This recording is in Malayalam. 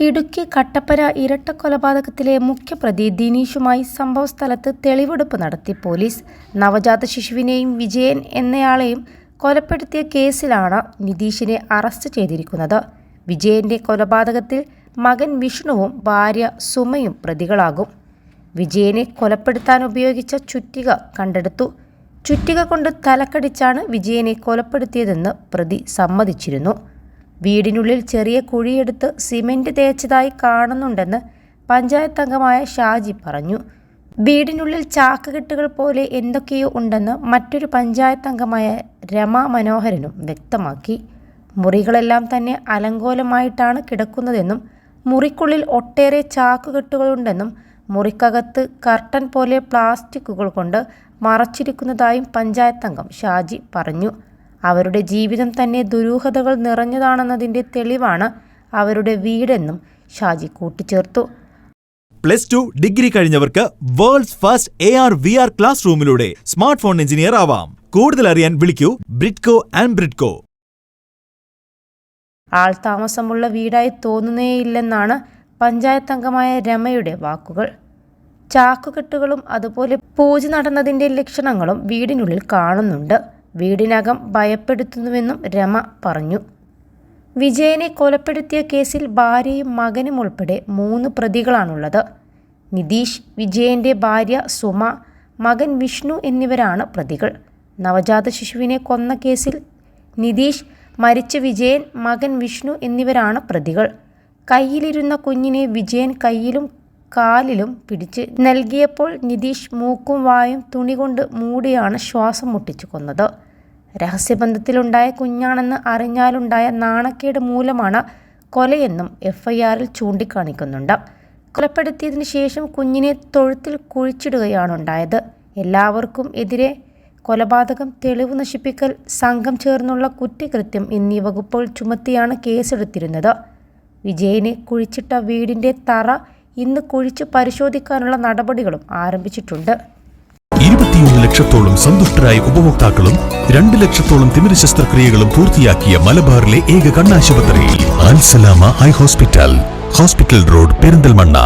ഇടുക്കി കട്ടപ്പന ഇരട്ടക്കൊലപാതകത്തിലെ മുഖ്യപ്രതി ദിനീഷുമായി സംഭവസ്ഥലത്ത് തെളിവെടുപ്പ് നടത്തി പോലീസ്. നവജാത ശിശുവിനെയും വിജയൻ എന്നയാളെയും കൊലപ്പെടുത്തിയ കേസിലാണ് നിതീഷിനെ അറസ്റ്റ് ചെയ്തിരിക്കുന്നത്. വിജയന്റെ കൊലപാതകത്തിൽ മകൻ വിഷ്ണുവും ഭാര്യ സുമയും പ്രതികളാകും. വിജയനെ കൊലപ്പെടുത്താൻ ഉപയോഗിച്ച ചുറ്റിക കണ്ടെടുത്തു. ചുറ്റിക കൊണ്ട് തലക്കടിച്ചാണ് വിജയനെ കൊലപ്പെടുത്തിയതെന്ന് പ്രതി സമ്മതിച്ചിരുന്നു. വീടിനുള്ളിൽ ചെറിയ കുഴിയെടുത്ത് സിമന്റ് തേച്ചതായി കാണുന്നുണ്ടെന്ന് പഞ്ചായത്ത് അംഗമായ ഷാജി പറഞ്ഞു. വീടിനുള്ളിൽ ചാക്കുകെട്ടുകൾ പോലെ എന്തൊക്കെയോ ഉണ്ടെന്ന് മറ്റൊരു പഞ്ചായത്ത് അംഗമായ രമ മനോഹരനും വ്യക്തമാക്കി. മുറികളെല്ലാം തന്നെ അലങ്കോലമായിട്ടാണ് കിടക്കുന്നതെന്നും മുറിക്കുള്ളിൽ ഒട്ടേറെ ചാക്കുകെട്ടുകളുണ്ടെന്നും മുറിക്കകത്ത് കർട്ടൻ പോലെ പ്ലാസ്റ്റിക്കുകൾ കൊണ്ട് മറച്ചിരിക്കുന്നതായും പഞ്ചായത്ത് അംഗം ഷാജി പറഞ്ഞു. അവരുടെ ജീവിതം തന്നെ ദുരൂഹതകൾ നിറഞ്ഞതാണെന്നതിന്റെ തെളിവാണ് അവരുടെ വീടെന്നും ഷാജി കൂട്ടിച്ചേർത്തു. Plus two degree കഴിഞ്ഞവർക്ക് world's first A R V R class റൂമിലൂടെ smart phone engineer ആവാം. കൂടുതൽ അറിയാൻ വിളിക്കൂ ബ്രിഡ്കോ ആൻഡ് ബ്രിഡ്കോ ആൾ താമസമുള്ള വീടായി തോന്നുന്നേയില്ലെന്നാണ് പഞ്ചായത്ത് അംഗമായ രമയുടെ വാക്കുകൾ. ചാക്കുകെട്ടുകളും അതുപോലെ പൂജ നടന്നതിന്റെ ലക്ഷണങ്ങളും വീടിനുള്ളിൽ കാണുന്നുണ്ട്. വീടിനകം ഭയപ്പെടുത്തുന്നുവെന്നും രമ പറഞ്ഞു. വിജയനെ കൊലപ്പെടുത്തിയ കേസിൽ ഭാര്യയും മകനും ഉൾപ്പെടെ മൂന്ന് പ്രതികളാണുള്ളത്. നിതീഷ് വിജയന്റെ ഭാര്യ സുമ മകൻ വിഷ്ണു എന്നിവരാണ് പ്രതികൾ. നവജാത ശിശുവിനെ കൊന്ന കേസിൽ നിതീഷ് മരിച്ച വിജയൻ മകൻ വിഷ്ണു എന്നിവരാണ് പ്രതികൾ. കയ്യിലിരുന്ന കുഞ്ഞിനെ വിജയൻ കയ്യിലും കാലിലും പിടിച്ച് നൽകിയപ്പോൾ നിതീഷ് മൂക്കും വായും തുണി കൊണ്ട് മൂടിയാണ് ശ്വാസം മുട്ടിച്ചു കൊന്നത്. രഹസ്യബന്ധത്തിലുണ്ടായ കുഞ്ഞാണെന്ന് അറിഞ്ഞാലുണ്ടായ നാണക്കേട് മൂലമാണ് കൊലയെന്നും എഫ്ഐആറിൽ ചൂണ്ടിക്കാണിക്കുന്നുണ്ട്. കൊലപ്പെടുത്തിയതിന് ശേഷം കുഞ്ഞിനെ തൊഴുത്തിൽ കുഴിച്ചിടുകയാണുണ്ടായത്. എല്ലാവർക്കും എതിരെ കൊലപാതകം തെളിവ് നശിപ്പിക്കൽ സംഘം ചേർന്നുള്ള കുറ്റകൃത്യം എന്നീ വകുപ്പുകൾ ചുമത്തിയാണ് കേസെടുത്തിരുന്നത്. വിജയനെ കുഴിച്ചിട്ട വീടിന്റെ തറ ഇന്ന് കുഴിച്ച് പരിശോധിക്കാനുള്ള നടപടികളും ആരംഭിച്ചിട്ടുണ്ട്. ഇരുപത്തിയൊന്ന് ലക്ഷത്തോളം സന്തുഷ്ടരായ ഉപഭോക്താക്കളും രണ്ട് ലക്ഷത്തോളം തിമിര ശസ്ത്രക്രിയകളും പൂർത്തിയാക്കിയ മലബാറിലെ ഏക കണ്ണാശുപത്രി Alsalama eye hospital hospital road Perinthalmanna.